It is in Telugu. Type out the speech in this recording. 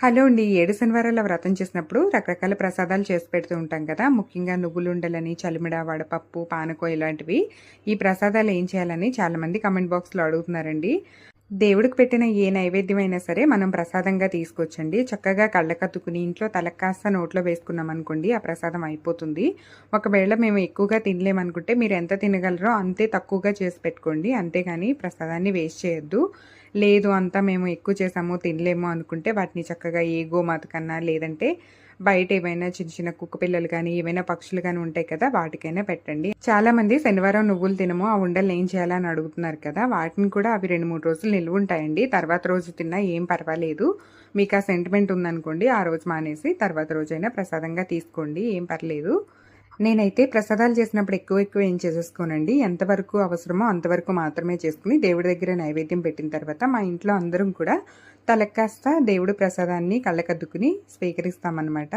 హలో అండి. ఏడు శనివారాల వ్రతం చేసినప్పుడు రకరకాల ప్రసాదాలు చేసి పెడుతూ ఉంటాం కదా. ముఖ్యంగా నువ్వులుండలని చలిమిడ వడపప్పు పానకో ఇలాంటివి. ఈ ప్రసాదాలు ఏం చేయాలని చాలామంది కమెంట్ బాక్స్లో అడుగుతున్నారండి. దేవుడికి పెట్టిన ఏ నైవేద్యమైనా సరే మనం ప్రసాదంగా తీసుకొచ్చండి. చక్కగా కళ్ళకత్తుకుని ఇంట్లో తలకు కాస్త నోట్లో వేసుకున్నాం అనుకోండి ఆ ప్రసాదం అయిపోతుంది. ఒకవేళ మేము ఎక్కువగా తినలేమనుకుంటే మీరు ఎంత తినగలరో అంతే తక్కువగా చేసి పెట్టుకోండి. అంతేగాని ప్రసాదాన్ని వేస్ట్ చేయొద్దు. లేదు అంతా మేము ఎక్కువ చేసాము తినలేము అనుకుంటే వాటిని చక్కగా ఏ గోమాత కన్నా లేదంటే బయట ఏమైనా చిన్న చిన్న కుక్క పిల్లలు కానీ ఏమైనా పక్షులు కానీ ఉంటాయి కదా వాటికైనా పెట్టండి. చాలా మంది శనివారం నువ్వులు తినము ఆ ఉండలు ఏం చేయాలని అడుగుతున్నారు కదా వాటిని కూడా అవి రెండు మూడు రోజులు నిల్వ ఉంటాయండి. తర్వాత రోజు తిన్నా ఏం పర్వాలేదు. మీకు ఆ సెంటిమెంట్ ఉందనుకోండి ఆ రోజు మానేసి తర్వాత రోజైనా ప్రసాదంగా తీసుకోండి ఏం పర్లేదు. నేనైతే ప్రసాదాలు చేసినప్పుడు ఎక్కువ ఎక్కువ ఏం చేసేసుకోనండి. ఎంతవరకు అవసరమో అంతవరకు మాత్రమే చేసుకుని దేవుడి దగ్గర నైవేద్యం పెట్టిన తర్వాత మా ఇంట్లో అందరం కూడా తలకాస్త దేవుడి ప్రసాదాన్ని కళ్ళకద్దుకుని స్వీకరిస్తామన్నమాట.